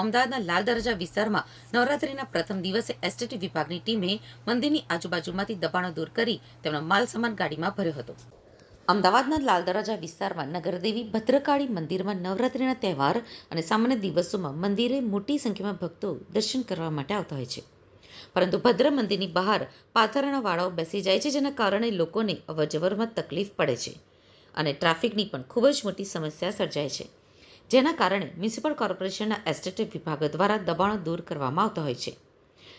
અમદાવાદના લાલ દરજા વિસ્તારમાં નવરાત્રીના પ્રથમ દિવસે એસટીટી વિભાગની ટીમે મંદિરની આજુબાજુમાંથી દબાણો દૂર કરી તેમનો માલ સામાન ગાડીમાં ભર્યો હતો. અમદાવાદના લાલ દરવાજા વિસ્તારમાં નગરદેવી ભદ્રકાળી મંદિરમાં નવરાત્રિના તહેવાર અને સામાન્ય દિવસોમાં મંદિરે મોટી સંખ્યામાં ભક્તો દર્શન કરવા માટે આવતા હોય છે. પરંતુ ભદ્ર મંદિરની બહાર પાથરણા વાળાઓ બેસી જાય છે, જેના કારણે લોકોને અવરજવરમાં તકલીફ પડે છે અને ટ્રાફિકની પણ ખૂબ જ મોટી સમસ્યા સર્જાય છે. જેના કારણે મ્યુનિસિપલ કોર્પોરેશનના એસ્ટેટ વિભાગ દ્વારા દબાણો દૂર કરવામાં આવતા હોય છે.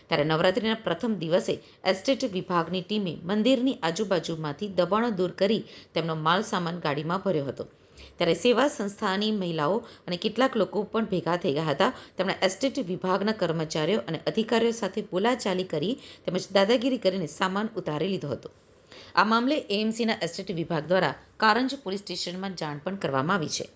ત્યારે નવરાત્રિના પ્રથમ દિવસે એસ્ટેટ વિભાગની ટીમે મંદિરની આજુબાજુમાંથી દબાણો દૂર કરી તેમનો માલ સામાન ગાડીમાં ભર્યો હતો. ત્યારે સેવા સંસ્થાની મહિલાઓ અને કેટલાક લોકો પણ ભેગા થઈ ગયા હતા. તેમણે એસ્ટેટ વિભાગના કર્મચારીઓ અને અધિકારીઓ સાથે બોલાચાલી કરી તેમજ દાદાગીરી કરીને સામાન ઉતારી લીધો હતો. આ મામલે એએમસીના એસ્ટેટ વિભાગ દ્વારા કારંજ પોલીસ સ્ટેશનમાં જાણ પણ કરવામાં આવી છે.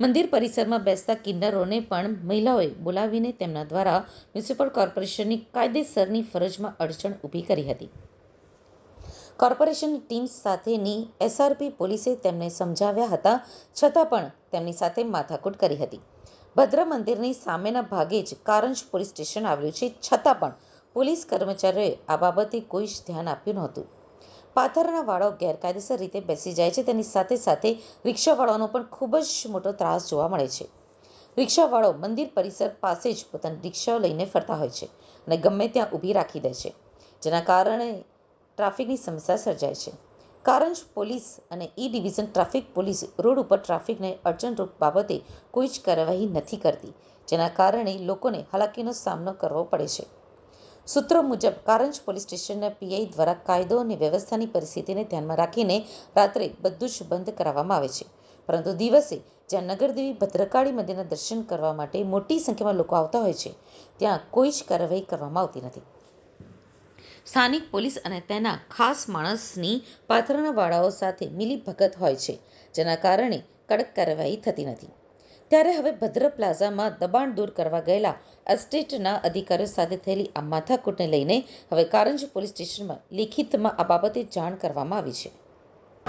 મંદિર પરિસરમાં બેસતા કિન્નરોને પણ મહિલાઓએ બોલાવીને તેમના દ્વારા મ્યુનિસિપલ કોર્પોરેશનની કાયદેસરની ફરજમાં અડચણ ઊભી કરી હતી. કોર્પોરેશનની ટીમ સાથેની એસઆરપી પોલીસે તેમને સમજાવ્યા હતા, છતાં પણ તેમની સાથે માથાકૂટ કરી હતી. ભદ્ર મંદિરની સામેના ભાગે જ કારંજ પોલીસ સ્ટેશન આવેલું છે, છતાં પણ પોલીસ કર્મચારીઓએ આ બાબતે કોઈ જ ધ્યાન આપ્યું નહોતું. પાથરના વાળો ગેરકાયદેસર રીતે બેસી જાય છે. તેની સાથે સાથે રિક્ષાવાળાનો પણ ખૂબ જ મોટો ત્રાસ જોવા મળે છે. રિક્ષાવાળો મંદિર પરિસર પાસે જ પોતાની રિક્ષાઓ લઈને ફરતા હોય છે અને ગમે ત્યાં ઊભી રાખી દે છે, જેના કારણે ટ્રાફિકની સમસ્યા સર્જાય છે. કારંજ પોલીસ અને E division traffic police road ઉપર ટ્રાફિકને અડચણરૂપ બાબતે કોઈ જ કાર્યવાહી નથી કરતી, જેના કારણે લોકોને હાલાકીનો સામનો કરવો પડે છે. સૂત્રો મુજબ કારંજ પોલીસ સ્ટેશનના પીઆઈ દ્વારા કાયદો અને વ્યવસ્થાની પરિસ્થિતિને ધ્યાનમાં રાખીને રાત્રે બધું જ બંધ કરાવવામાં આવે છે. પરંતુ દિવસે જ્યાં નગરદેવી ભદ્રકાળી મંદિરના દર્શન કરવા માટે મોટી સંખ્યામાં લોકો આવતા હોય છે, ત્યાં કોઈ જ કાર્યવાહી કરવામાં આવતી નથી. સ્થાનિક પોલીસ અને તેના ખાસ માણસની પાથરણા વાળાઓ સાથે મિલીભગત હોય છે, જેના કારણે કડક કાર્યવાહી થતી નથી. ત્યારે હવે ભદ્ર પ્લાઝામાં દબાણ દૂર કરવા ગયેલા એસ્ટેટના અધિકારીઓ સાથે થયેલી આ માથાકૂટને લઈને હવે કારંજ પોલીસ સ્ટેશનમાં લિખિતમાં આ બાબતે જાણ કરવામાં આવી છે.